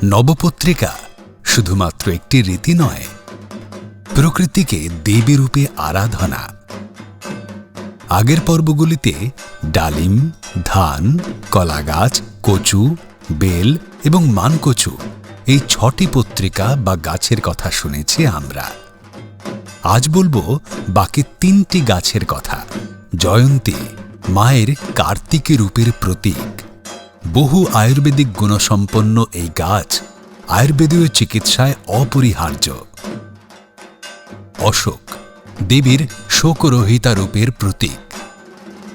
নবপত্রিকা শুধুমাত্র একটি রীতি নয়, প্রকৃতিকে দেবী রূপে আরাধনা। আগের পর্বগুলিতে ডালিম, ধান, কলাগাছ, কচু, বেল এবং মানকচু এই ছটি পত্রিকা বা গাছের কথা শুনেছি আমরা। আজ বলব বাকি তিনটি গাছের কথা, জয়ন্তী, মায়ের কার্তিকী রূপের প্রতীক। বহু আয়ুর্বেদিক গুণসম্পন্ন এই গাছ আয়ুর্বেদীয় চিকিৎসায় অপরিহার্য। অশোক, দেবীর শোকরহিতা রূপের প্রতীক।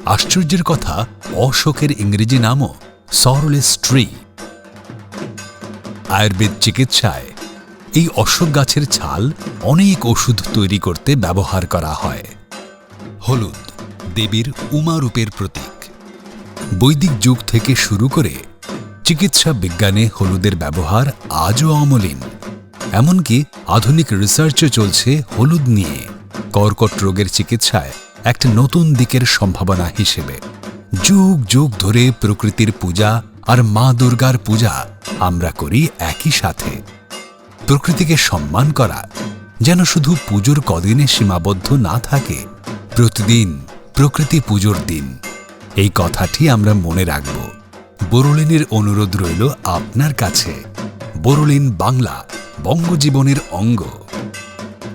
আশ্চর্যের কথা, অশোকের ইংরেজি নামও সরলেস ট্রি। আয়ুর্বেদ চিকিৎসায় এই অশোক গাছের ছাল অনেক ওষুধ তৈরি করতে ব্যবহার করা হয়। হলুদ, দেবীর উমা রূপের প্রতীক। বৈদিক যুগ থেকে শুরু করে চিকিৎসা বিজ্ঞানে হলুদের ব্যবহার আজও অমলিন। এমনকি আধুনিক রিসার্চও চলছে হলুদ নিয়ে। কর্কট রোগের চিকিৎসায় একটা নতুন দিকের সম্ভাবনা হিসেবে। যুগ যুগ ধরে প্রকৃতির পূজা আর মা দুর্গার পূজা আমরা করি একই সাথে। প্রকৃতিকে সম্মান করা যেন শুধু পুজোর কদিনে সীমাবদ্ধ না থাকে, প্রতিদিন প্রকৃতি পুজোর দিন। এই কথাটি আমরা মনে রাখব। বরুলিনের অনুরোধ রইল আপনার কাছে। বরুলিন বাংলা বঙ্গজীবনের অঙ্গ।